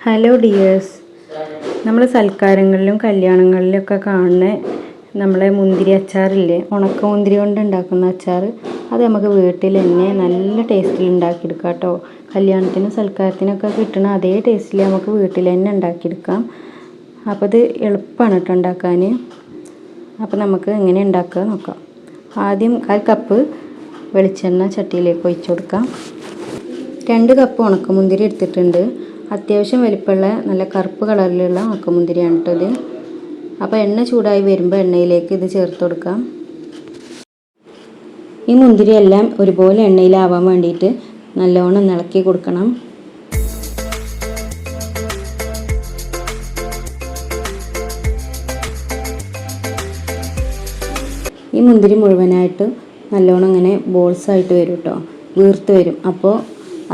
Hello dears നമ്മൾ സൽക്കാരങ്ങളിലും കല്യാണങ്ങളിലും ഒക്കെ കാണുന്ന നമ്മളെ മുന്തിരി അച്ചാറില്ലേ? ഉണക്ക മുന്തിരി കൊണ്ട് ഉണ്ടാക്കുന്ന അച്ചാർ. അത് നമുക്ക് വീട്ടിൽ തന്നെ നല്ല ടേസ്റ്റിൽ ഉണ്ടാക്കിയെടുക്കാം കേട്ടോ. കല്യാണത്തിനും സൽക്കാരത്തിനൊക്കെ കിട്ടണ അതേ ടേസ്റ്റിൽ നമുക്ക് വീട്ടിൽ തന്നെ ഉണ്ടാക്കിയെടുക്കാം. അപ്പോൾ ഇത് എളുപ്പമാണ് കേട്ടോ ഉണ്ടാക്കാൻ. അപ്പോൾ നമുക്ക് എങ്ങനെ ഉണ്ടാക്കുക നോക്കാം. ആദ്യം കാൽ കപ്പ് വെളിച്ചെണ്ണ ചട്ടിയിലേക്ക് ഒഴിച്ചു കൊടുക്കാം. രണ്ട് കപ്പ് ഉണക്കമുന്തിരി എടുത്തിട്ടുണ്ട്. അത്യാവശ്യം വലിപ്പമുള്ള നല്ല കറുപ്പ് കളറിലുള്ള ഉണക്കമുന്തിരിയാണ് കേട്ടോ ഇത്. അപ്പോൾ എണ്ണ ചൂടായി വരുമ്പോൾ എണ്ണയിലേക്ക് ഇത് ചേർത്ത് കൊടുക്കാം. ഈ മുന്തിരിയെല്ലാം ഒരുപോലെ എണ്ണയിലാവാൻ വേണ്ടിയിട്ട് നല്ലോണം ഇളക്കി കൊടുക്കണം. ഈ മുന്തിരി മുഴുവനായിട്ട് നല്ലോണം ഇങ്ങനെ ബോൾസായിട്ട് വരും കേട്ടോ. വീർത്ത് വരും. അപ്പോൾ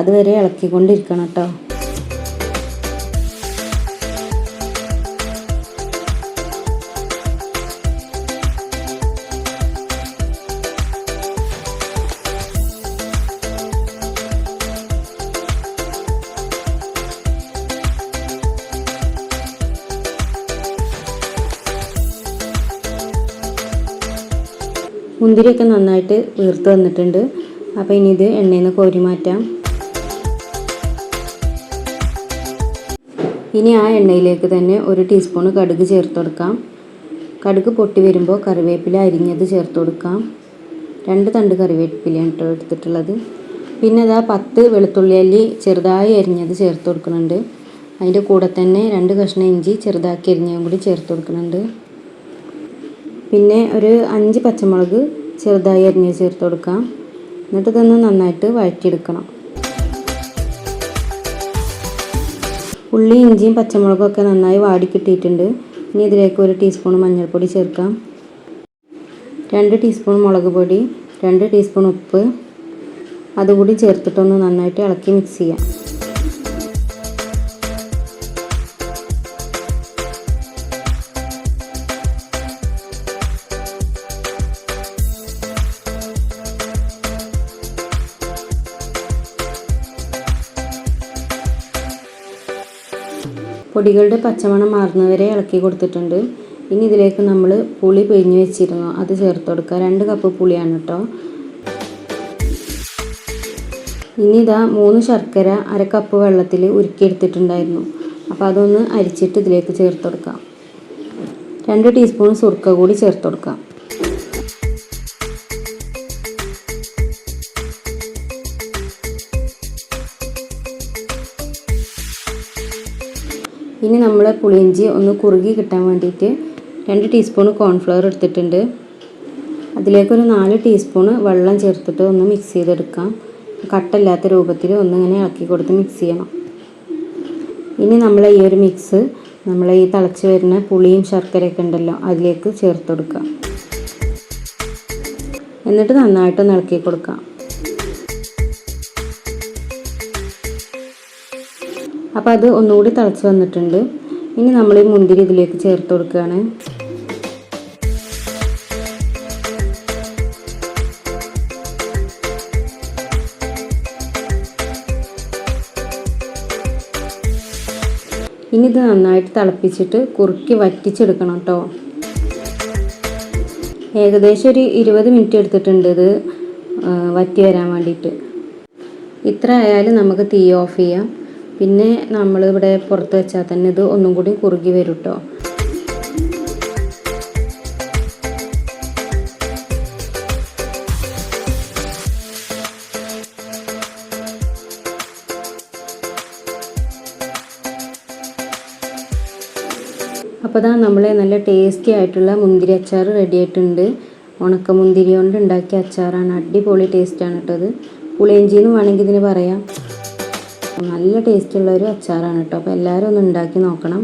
അതുവരെ ഇളക്കിക്കൊണ്ടിരിക്കണം കേട്ടോ. മുന്തിരിയൊക്കെ നന്നായിട്ട് വീർത്ത് വന്നിട്ടുണ്ട്. അപ്പോൾ ഇനി ഇത് എണ്ണയിൽ നിന്ന് കോരി മാറ്റാം. ഇനി ആ എണ്ണയിലേക്ക് തന്നെ ഒരു ടീസ്പൂൺ കടുക് ചേർത്ത് കൊടുക്കാം. കടുക് പൊട്ടി വരുമ്പോൾ കറിവേപ്പില അരിഞ്ഞത് ചേർത്ത് കൊടുക്കാം. രണ്ട് തണ്ട് കറിവേപ്പിലയാണ് കേട്ടോ എടുത്തിട്ടുള്ളത്. പിന്നെ അതാ പത്ത് വെളുത്തുള്ളി അല്ലി ചെറുതായി അരിഞ്ഞത് ചേർത്ത് കൊടുക്കുന്നുണ്ട്. അതിന്റെ കൂടെ തന്നെ രണ്ട് കഷ്ണം ഇഞ്ചി ചെറുതാക്കി അരിഞ്ഞതും കൂടി ചേർത്ത് കൊടുക്കുന്നുണ്ട്. പിന്നെ ഒരു അഞ്ച് പച്ചമുളക് ചെറുതായി അരിഞ്ഞ് ചേർത്ത് കൊടുക്കാം. എന്നിട്ട് ഇതൊന്ന് നന്നായിട്ട് വഴറ്റിയെടുക്കണം. ഉള്ളി ഇഞ്ചിയും പച്ചമുളകും ഒക്കെ നന്നായി വാടി കിട്ടിയിട്ടുണ്ട്. ഇനി ഇതിലേക്ക് ഒരു ടീസ്പൂൺ മഞ്ഞൾപ്പൊടി ചേർക്കാം. രണ്ട് ടീസ്പൂൺ മുളക് പൊടി രണ്ട് ടീസ്പൂൺ ഉപ്പ്. അതുകൂടി ചേർത്തിട്ടൊന്ന് നന്നായിട്ട് ഇളക്കി മിക്സ് ചെയ്യാം. പൊടികളുടെ പച്ചമണം മാറുന്നവരെ ഇളക്കി കൊടുത്തിട്ടുണ്ട്. ഇനി ഇതിലേക്ക് നമ്മൾ പുളി പിഴിഞ്ഞ് വെച്ചിരുന്നു. അത് ചേർത്ത് കൊടുക്കുക. രണ്ട് കപ്പ് പുളിയാണ് കേട്ടോ ഇനി ഇതാ മൂന്ന് ശർക്കര അര കപ്പ് വെള്ളത്തിൽ ഉരുക്കിയെടുത്തിട്ടുണ്ടായിരുന്നു. അപ്പോൾ അതൊന്ന് അരിച്ചിട്ട് ഇതിലേക്ക് ചേർത്ത് കൊടുക്കാം. രണ്ട് ടീസ്പൂൺ സുർക്ക കൂടി ചേർത്ത് കൊടുക്കാം. ഇനി നമ്മൾ പുളിയിഞ്ചി ഒന്ന് കുറുകി കിട്ടാൻ വേണ്ടിയിട്ട് രണ്ട് ടീസ്പൂൺ കോൺഫ്ലവർ എടുത്തിട്ടുണ്ട്. അതിലേക്കൊരു നാല് ടീസ്പൂൺ വെള്ളം ചേർത്തിട്ട് ഒന്ന് മിക്സ് ചെയ്തെടുക്കാം. കട്ടല്ലാത്ത രൂപത്തിൽ ഒന്നിങ്ങനെ ഇളക്കി കൊടുത്ത് മിക്സ് ചെയ്യണം. ഇനി നമ്മൾ ഈ ഒരു മിക്സ് നമ്മൾ ഈ തിളച്ച് വരുന്ന പുളിയും ശർക്കരയൊക്കെ ഉണ്ടല്ലോ അതിലേക്ക് ചേർത്ത് കൊടുക്കാം. എന്നിട്ട് നന്നായിട്ടൊന്ന് ഇളക്കി കൊടുക്കാം. അപ്പോൾ അത് ഒന്നുകൂടി തിളച്ച് വന്നിട്ടുണ്ട്. ഇനി നമ്മൾ ഈ മുന്തിരി ഇതിലേക്ക് ചേർത്ത് കൊടുക്കുകയാണ്. ഇനി ഇത് നന്നായിട്ട് തിളപ്പിച്ചിട്ട് കുറുക്കി വറ്റിച്ചെടുക്കണം കേട്ടോ. ഏകദേശം ഒരു ഇരുപത് മിനിറ്റ് എടുത്തിട്ടുണ്ട് ഇത് വറ്റി വരാൻ വേണ്ടിയിട്ട്. ഇത്ര ആയാലും നമുക്ക് തീ ഓഫ് ചെയ്യാം. പിന്നെ നമ്മൾ ഇവിടെ പുറത്ത് വെച്ചാൽ തന്നെ ഇത് ഒന്നും കൂടി കുറുകി വരും കേട്ടോ അപ്പോൾ അതാ നമ്മളെ നല്ല ടേസ്റ്റി ആയിട്ടുള്ള മുന്തിരി അച്ചാർ റെഡി ആയിട്ടുണ്ട്. ഉണക്ക മുന്തിരി കൊണ്ട് ഉണ്ടാക്കിയ അച്ചാറാണ്. അടിപൊളി ടേസ്റ്റാണ് കേട്ടത് പുളിയഞ്ചിന്ന് വേണമെങ്കിൽ ഇതിന് പറയാം. നല്ല ടേസ്റ്റുള്ള ഒരു അച്ചാറാണ് കേട്ടോ. അപ്പോൾ എല്ലാവരും ഒന്ന് ഉണ്ടാക്കി നോക്കണം.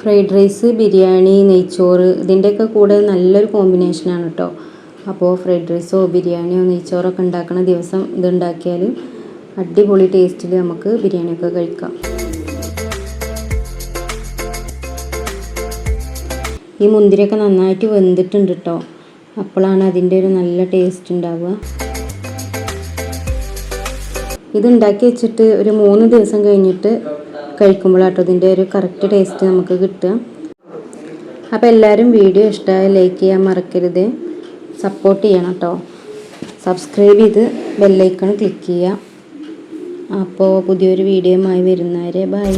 ഫ്രൈഡ് റൈസ് ബിരിയാണി നെയ്ച്ചോറ് ഇതിന്റെയൊക്കെ കൂടെ നല്ലൊരു കോമ്പിനേഷനാണ് കേട്ടോ. അപ്പോൾ ഫ്രൈഡ് റൈസോ ബിരിയാണിയോ നെയ്ച്ചോറോ ഒക്കെ ഉണ്ടാക്കുന്ന ദിവസം ഇത് ഉണ്ടാക്കിയാൽ അടിപൊളി ടേസ്റ്റിൽ നമുക്ക് ബിരിയാണിയൊക്കെ കഴിക്കാം. ഈ മുന്തിരിയൊക്കെ നന്നായിട്ട് വെന്തിട്ടുണ്ട് കേട്ടോ. അപ്പോഴാണ് അതിന്റെ ഒരു നല്ല ടേസ്റ്റ് ഉണ്ടാവുക. ഇത് ഉണ്ടാക്കി വെച്ചിട്ട് ഒരു മൂന്ന് ദിവസം കഴിഞ്ഞിട്ട് കഴിക്കുമ്പോഴാട്ടോ ഇതിന്റെ ഒരു കറക്റ്റ് ടേസ്റ്റ് നമുക്ക് കിട്ടുക. അപ്പോൾ എല്ലാവരും വീഡിയോ ഇഷ്ടമായ ലൈക്ക് ചെയ്യാൻ മറക്കരുത്. സപ്പോർട്ട് ചെയ്യണം കേട്ടോ. സബ്സ്ക്രൈബ് ചെയ്ത് ബെല്ലൈക്കൺ ക്ലിക്ക് ചെയ്യുക. അപ്പോൾ പുതിയൊരു വീഡിയോയുമായി വരുന്നവരെ ബൈ